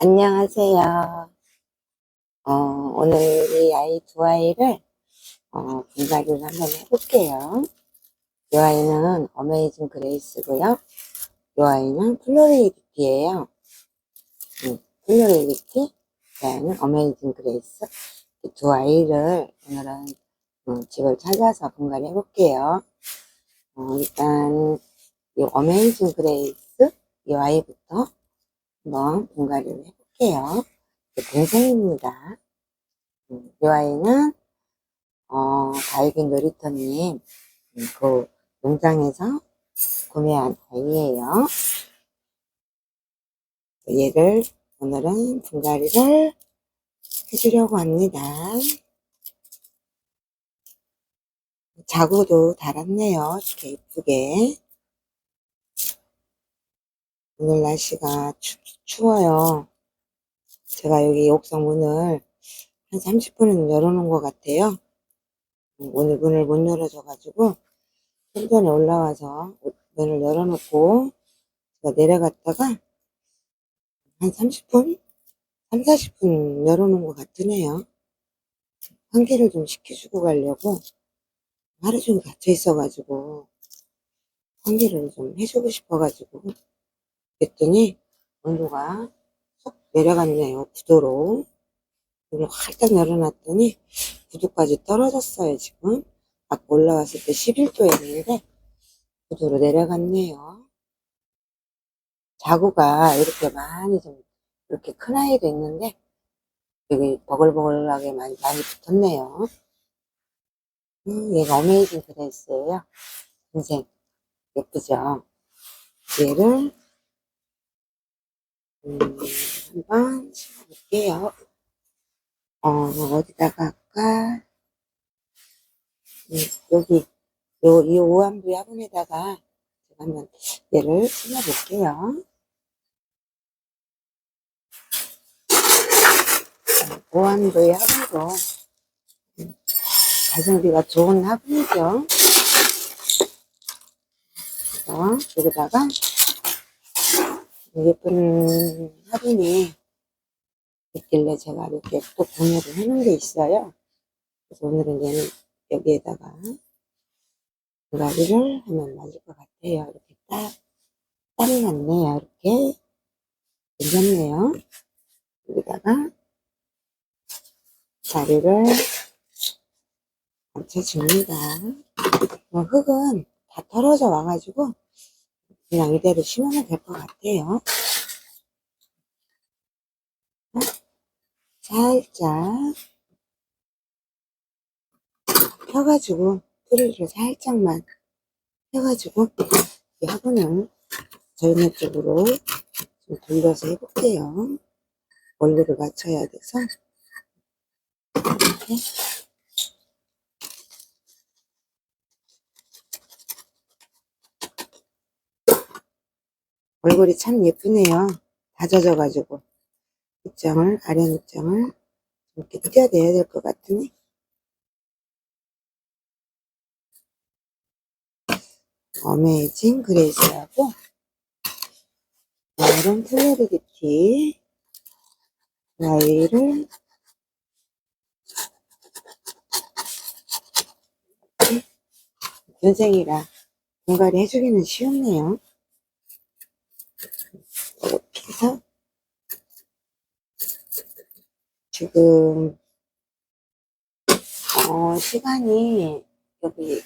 안녕하세요. 어, 오늘 이 아이 두 아이를 어, 분갈이를 한번 해볼게요. 이 아이는 어메이징 그레이스고요. 이 아이는 플로리디티예요. 음, 플로리디티, 이 아이는 어메이징 그레이스. 이두 아이를 오늘은 음, 집을 찾아서 분갈이 해볼게요. 어, 일단 이 어메이징 그레이스 이 아이부터 한번 분갈이를 해볼게요. 제 동생입니다. 음, 이 아이는 어, 다육이 놀이터님 음, 그 농장에서 구매한 아이예요. 얘를 오늘은 분갈이를 해주려고 합니다. 자구도 달았네요. 이렇게 이쁘게. 오늘 날씨가 추, 추워요. 제가 여기 옥상 문을 한 30분은 열어놓은 것 같아요. 음, 오늘 문을 못 열어줘가지고 좀 전에 올라와서 문을 열어놓고 제가 내려갔다가 한 30분? 3, 40분 열어놓은 것 같으네요. 환기를 좀 시켜주고 가려고 하루 종일 갇혀 있어가지고 환기를 좀 해주고 싶어가지고 그랬더니 온도가 쏙 내려갔네요. 9도로. 문을 활짝 열어놨더니 9도까지 떨어졌어요, 지금. 아까 올라왔을 때 11도였는데 9도로 내려갔네요. 자구가 이렇게 많이 좀 이렇게 큰 아이도 있는데 여기 버글버글하게 많이, 많이 붙었네요. 음, 얘가 어메이징 드레스예요. 인생 예쁘죠? 얘를 음, 한번 심어볼게요. 어, 어디다가 할까? 음, 여기, 요, 이 오암부 화분에다가 제가 한번 얘를 심어볼게요. 오암부의 화분도 음, 가성비가 좋은 화분이죠. 그래서 여기다가 예쁜 화분이 있길래 제가 이렇게 또 공유를 해놓은 게 있어요. 그래서 오늘은 얘는 여기에다가 분갈이를 하면 맞을 것 같아요. 이렇게 딱, 땀이 났네요. 이렇게. 괜찮네요. 여기다가 자리를 얹혀줍니다. 뭐 흙은 다 떨어져 와가지고 그냥 이대로 심으면 될 것 같아요. 살짝 펴가지고 뿌리를 살짝만 펴가지고 이 화분을 저희네 쪽으로 좀 돌려서 해볼게요. 원리를 맞춰야 돼서 이렇게 얼굴이 참 예쁘네요. 다져져가지고 입장을 아래 입장을 이렇게 띄어내야 될 것 같으니 어메이징 그레이스하고 이런 플로리디티 아이를 연생이라 분갈이 해주기는 쉬웠네요. 이렇게 해서 지금 어, 시간이 여기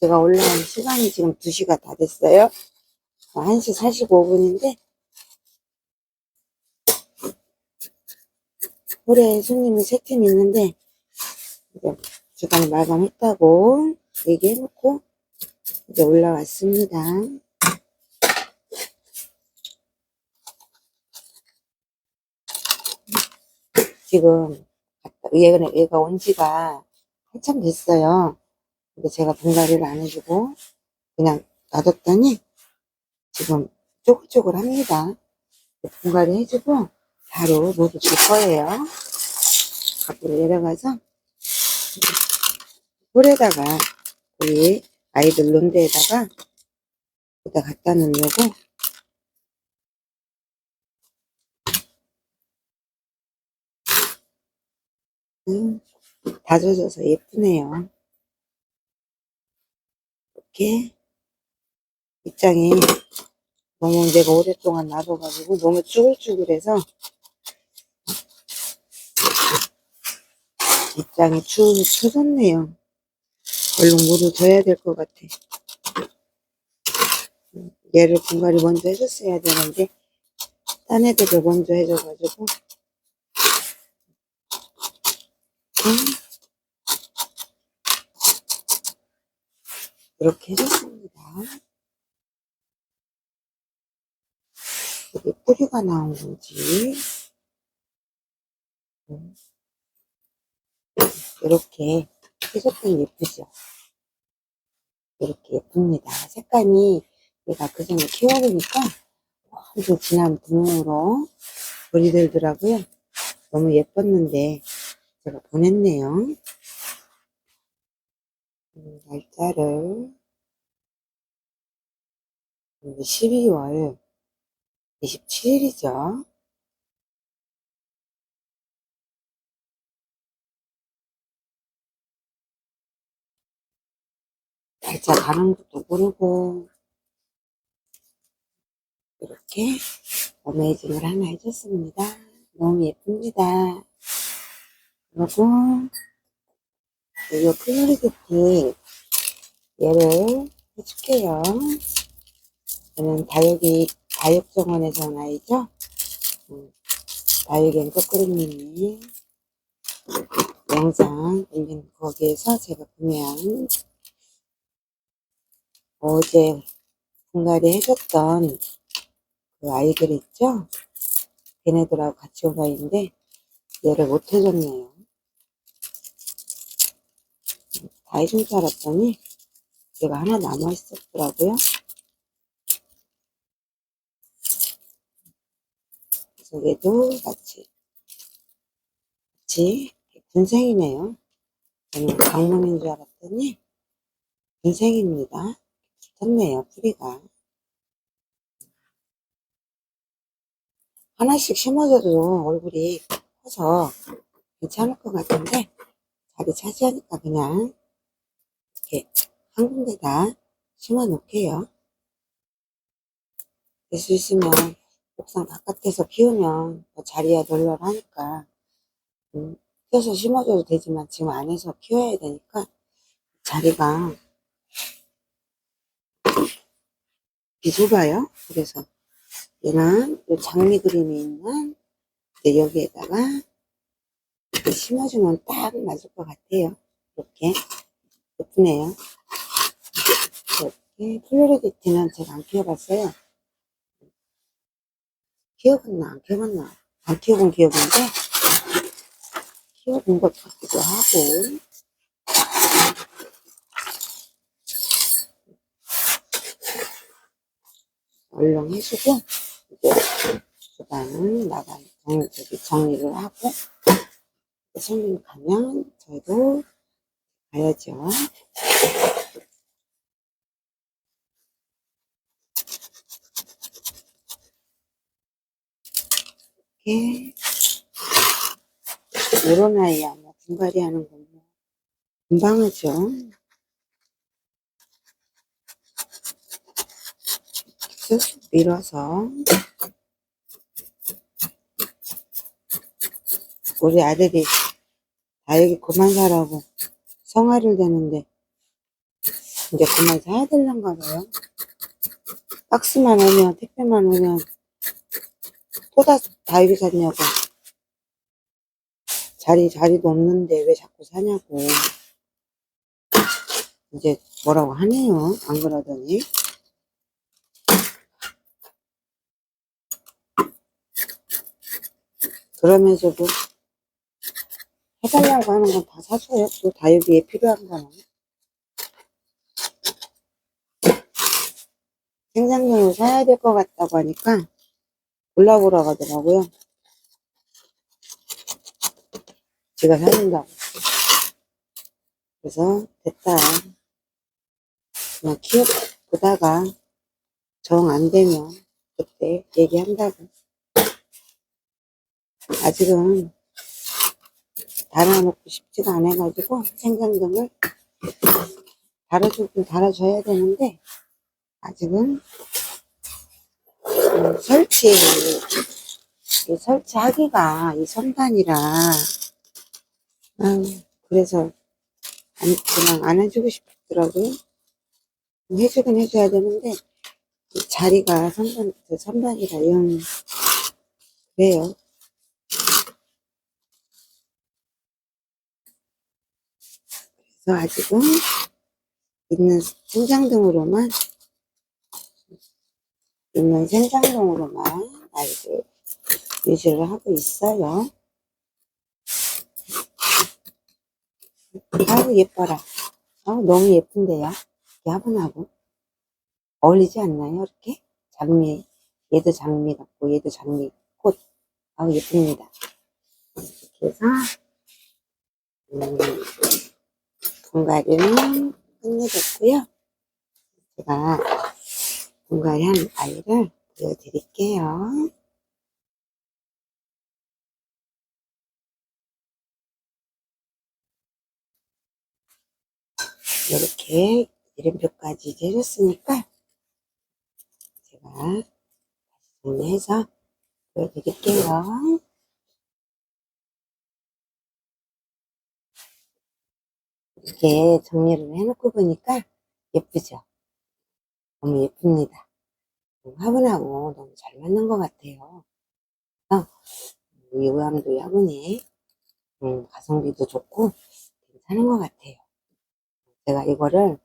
제가 올라온 시간이 지금 2시가 다 됐어요. 1시 45분인데 올해 손님이 세 팀 있는데 주간 마감했다고 얘기해놓고 이제 올라왔습니다. 지금 얘가, 얘가 온 지가 한참 됐어요. 근데 제가 분갈이를 안 해주고 그냥 놔뒀더니 지금 쪼글쪼글 합니다. 분갈이 해주고 바로 모두 줄 거예요. 밖으로 내려가서 홀에다가 우리 아이들 논대에다가 여기다 갖다 놓으려고 음, 다져져서 예쁘네요. 이렇게 입장이 너무 내가 오랫동안 놔둬가지고 너무 쭈글쭈글해서 입장이 추, 추졌네요. 얼른 물을 줘야 될 것 같아. 음, 얘를 분갈이 먼저 해줬어야 되는데 딴 애들을 먼저 해줘가지고 음, 이렇게 해줬습니다. 이게 뿌리가 나온 건지 음, 이렇게 해줬더니 예쁘죠? 이렇게 예쁩니다. 색감이 얘가 그 전에 키워보니까 엄청 진한 분홍으로 불이 들더라고요. 너무 예뻤는데 제가 보냈네요. 음, 날짜를 12월 27일이죠. 날짜 다른 것도 모르고 이렇게 어메이징을 하나 해줬습니다. 너무 예쁩니다. 그리고 이 플로리드티 얘를 해줄게요. 저는 다육이 다육정원에서 온 아이죠. 음, 다육엔 거꾸로님이 영상 거기에서 제가 구매한 어제 분갈이 해줬던 그 아이들 있죠? 걔네들하고 같이 온 아이인데 얘를 못 해줬네요. 다 해준 줄 알았더니 얘가 하나 남아 있었더라고요. 그래서 얘도 같이 같이 분생이네요. 저는 강몽인 줄 알았더니 분생입니다. 좋네요, 뿌리가. 하나씩 심어줘도 얼굴이 커서 괜찮을 것 같은데 자리 차지하니까 그냥 이렇게 한 군데다 심어 놓게요. 될 수 있으면 옥상 바깥에서 키우면 더 자리가 널널하니까 음, 껴서 심어줘도 되지만 지금 안에서 키워야 되니까 자리가 비좁아요. 그래서 얘는 이 장미 그림이 있는 여기에다가 심어주면 딱 맞을 것 같아요. 이렇게 예쁘네요. 이렇게 플로리디티는 제가 안 키워봤어요. 키워봤나 안 키워봤나 안 키워본 기억인데 키워본 것 같기도 하고 얼른 해주고 이제 주방은 나가 정, 저기 정리를 하고 손님 가면 저희도 가야죠. 이렇게 이런 아이야 뭐 분갈이 하는 건뭐 금방 하죠. 쓱 밀어서 우리 아들이 다육이 그만 사라고 성화를 대는데 이제 그만 사야 될란가 봐요. 박스만 오면 택배만 오면 또다 다육이 샀냐고 자리 자리도 없는데 왜 자꾸 사냐고 이제 뭐라고 하네요. 안 그러더니 그러면서도 해달라고 하는 건 다 사줘요. 또 다육이에 필요한 거는. 생산용을 사야 될 것 같다고 하니까 골라보라 하더라고요. 제가 사준다고. 그래서 됐다. 그냥 키워보다가 정 안 되면 그때 얘기한다고. 아직은 달아 놓고 싶지가 않아 가지고 생강등을 달아주긴 달아줘야 되는데 아직은 음, 설치 이 설치하기가 이 선반이라 음, 그래서 안, 그냥 안 해주고 싶더라고요. 해주긴 해줘야 되는데 이 자리가 선반 그 선반이라 영 그래요. 그래서 아직은 있는 생장등으로만 있는 생장등으로만 아이를 유지를 하고 있어요. 아우 예뻐라. 아우 너무 예쁜데요. 야분하고 어울리지 않나요? 이렇게 장미 얘도 장미 같고 얘도 장미 꽃 아우 예쁩니다. 이렇게 해서 음, 분갈이는 끝내줬고요. 제가 분갈이한 아이를 보여드릴게요. 이렇게 이름표까지 이제 해줬으니까 제가 다시 정리해서 보여드릴게요. 이렇게 정리를 해놓고 보니까 예쁘죠? 너무 예쁩니다. 화분하고 너무 잘 맞는 것 같아요. 어, 이 의암도 화분이 음, 가성비도 좋고 괜찮은 것 같아요. 제가 이거를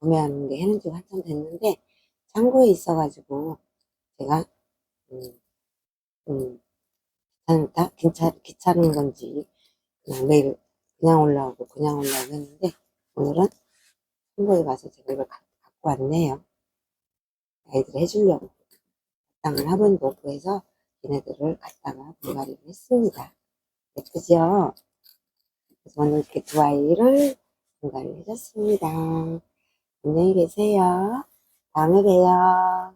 구매하는 게 해는 지가 한참 됐는데 창고에 있어가지고 제가 음, 음, 귀찮다 귀찮, 귀찮은 건지 그냥 매일 그냥 올라오고 그냥 올라오고 했는데 오늘은 창고에 가서 가- 갖고 왔네요. 아이들 해주려고 땅을 화분도 구해서 얘네들을 갖다가 분갈이를 했습니다. 예쁘죠? 그래서 오늘 이렇게 두 아이를 분갈이 해줬습니다. 안녕히 계세요. 다음에 봬요.